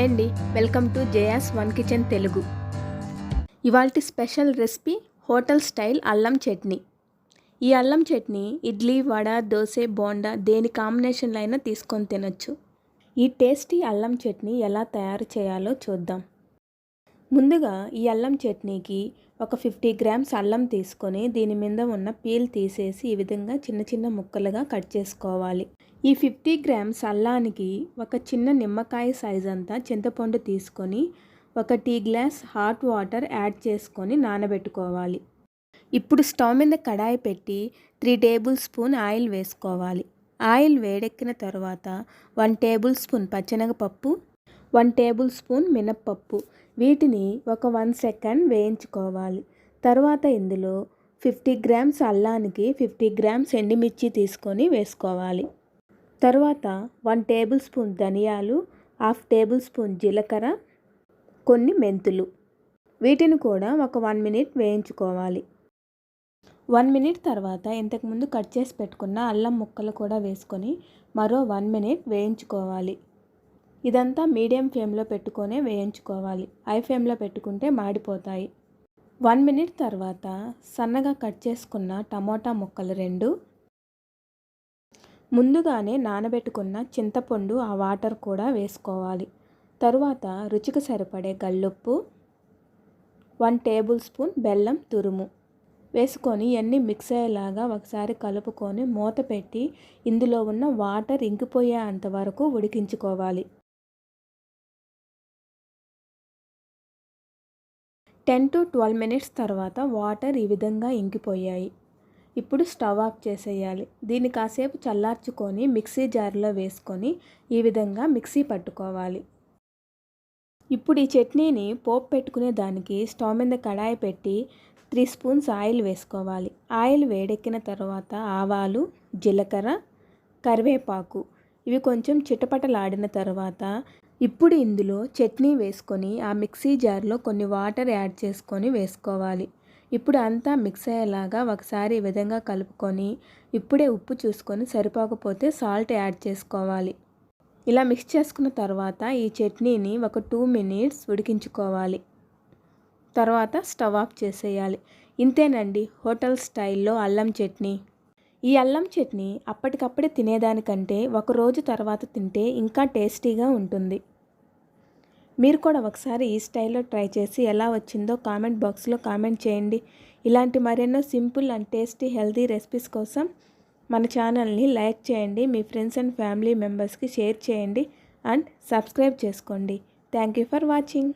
Hi అండి. Welcome to Jaya's one kitchen Telugu. ఇవాల్టి special recipe hotel style అల్లం చట్నీ. ఈ అల్లం చట్నీ ఇడ్లీ వడ దోశ బోండా దేని కాంబినేషన్లో అయినా తీసుకొని తినొచ్చు. ఈ టేస్టీ అల్లం చట్నీ ఎలా తయారు చేయాలో చూద్దాం. ముందుగా ఈ అల్లం చట్నీకి ఒక ఫిఫ్టీ గ్రామ్స్ అల్లం తీసుకొని దీని మీద ఉన్న పీల్ తీసేసి ఈ విధంగా చిన్న చిన్న ముక్కలుగా కట్ చేసుకోవాలి. ఈ ఫిఫ్టీ గ్రామ్స్ అల్లానికి ఒక చిన్న నిమ్మకాయ సైజ్ అంతా చింతపండు తీసుకొని ఒక tea glass hot water add చేసుకొని నానబెట్టుకోవాలి. ఇప్పుడు స్టవ్ మీద కడాయి పెట్టి త్రీ టేబుల్ స్పూన్ ఆయిల్ వేసుకోవాలి. ఆయిల్ వేడెక్కిన తర్వాత వన్ టేబుల్ స్పూన్ పచ్చనగపప్పు వన్ టేబుల్ స్పూన్ మినప్పప్పు. వీటిని ఒక వన్ సెకండ్ వేయించుకోవాలి. తర్వాత ఇందులో ఫిఫ్టీ గ్రామ్స్ అల్లానికి ఫిఫ్టీ గ్రామ్స్ ఎండుమిర్చి తీసుకొని వేసుకోవాలి. తర్వాత వన్ టేబుల్ స్పూన్ ధనియాలు హాఫ్ టేబుల్ స్పూన్ జీలకర్ర కొన్ని మెంతులు. వీటిని కూడా ఒక వన్ మినిట్ వేయించుకోవాలి. వన్ మినిట్ తర్వాత ఇంతకుముందు కట్ చేసి పెట్టుకున్న అల్లం ముక్కలు కూడా వేసుకొని మరో వన్ మినిట్ వేయించుకోవాలి. ఇదంతా మీడియం ఫ్లేమ్లో పెట్టుకొనే వేయించుకోవాలి. హై ఫ్లేమ్లో పెట్టుకుంటే మాడిపోతాయి. వన్ మినిట్ తర్వాత సన్నగా కట్ చేసుకున్న టమోటా ముక్కలు రెండు ముందుగానే నానబెట్టుకున్న చింతపండు ఆ వాటర్ కూడా వేసుకోవాలి. తరువాత రుచికి సరిపడే గల్లుప్పు వన్ టేబుల్ స్పూన్ బెల్లం తురుము వేసుకొని అన్నీ మిక్స్ అయ్యేలాగా ఒకసారి కలుపుకొని మూత పెట్టి ఇందులో ఉన్న వాటర్ ఇంకిపోయే అంతవరకు ఉడికించుకోవాలి. టెన్ టు ట్వెల్వ్ మినిట్స్ తర్వాత వాటర్ ఈ విధంగా ఇంకిపోయాయి. ఇప్పుడు స్టవ్ ఆఫ్ చేసేయాలి. దీన్ని కాసేపు చల్లార్చుకొని మిక్సీ జార్లో వేసుకొని ఈ విధంగా మిక్సీ పట్టుకోవాలి. ఇప్పుడు ఈ చట్నీని పోపు పెట్టుకునే దానికి స్టవ్ మీద కడాయి పెట్టి త్రీ స్పూన్స్ ఆయిల్ వేసుకోవాలి. ఆయిల్ వేడెక్కిన తర్వాత ఆవాలు జీలకర్ర కరివేపాకు ఇవి కొంచెం చిటపటలాడిన తర్వాత ఇప్పుడు ఇందులో చట్నీ వేసుకొని ఆ మిక్సీ జార్లో కొన్ని వాటర్ యాడ్ చేసుకొని వేసుకోవాలి. ఇప్పుడు అంతా మిక్స్ అయ్యేలాగా ఒకసారి ఈ విధంగా కలుపుకొని ఇప్పుడే ఉప్పు చూసుకొని సరిపోకపోతే సాల్ట్ యాడ్ చేసుకోవాలి. ఇలా మిక్స్ చేసుకున్న తర్వాత ఈ చట్నీని ఒక టూ మినిట్స్ ఉడికించుకోవాలి. తర్వాత స్టవ్ ఆఫ్ చేసేయాలి. ఇంతేనండి హోటల్ స్టైల్లో అల్లం చట్నీ. ఈ అల్లం చట్నీ అప్పటికప్పుడే తినేదానికంటే ఒక రోజు తర్వాత తింటే ఇంకా టేస్టీగా ఉంటుంది. మీరు కూడా ఒకసారి ఈ స్టైల్లో ట్రై చేసి ఎలా వచ్చిందో కామెంట్ బాక్స్లో కామెంట్ చేయండి. ఇలాంటి మరెన్నో simple and tasty healthy recipes కోసం మన ఛానల్ని లైక్ చేయండి మీ ఫ్రెండ్స్ అండ్ ఫ్యామిలీ మెంబర్స్కి షేర్ చేయండి అండ్ సబ్స్క్రైబ్ చేసుకోండి. Thank you for watching.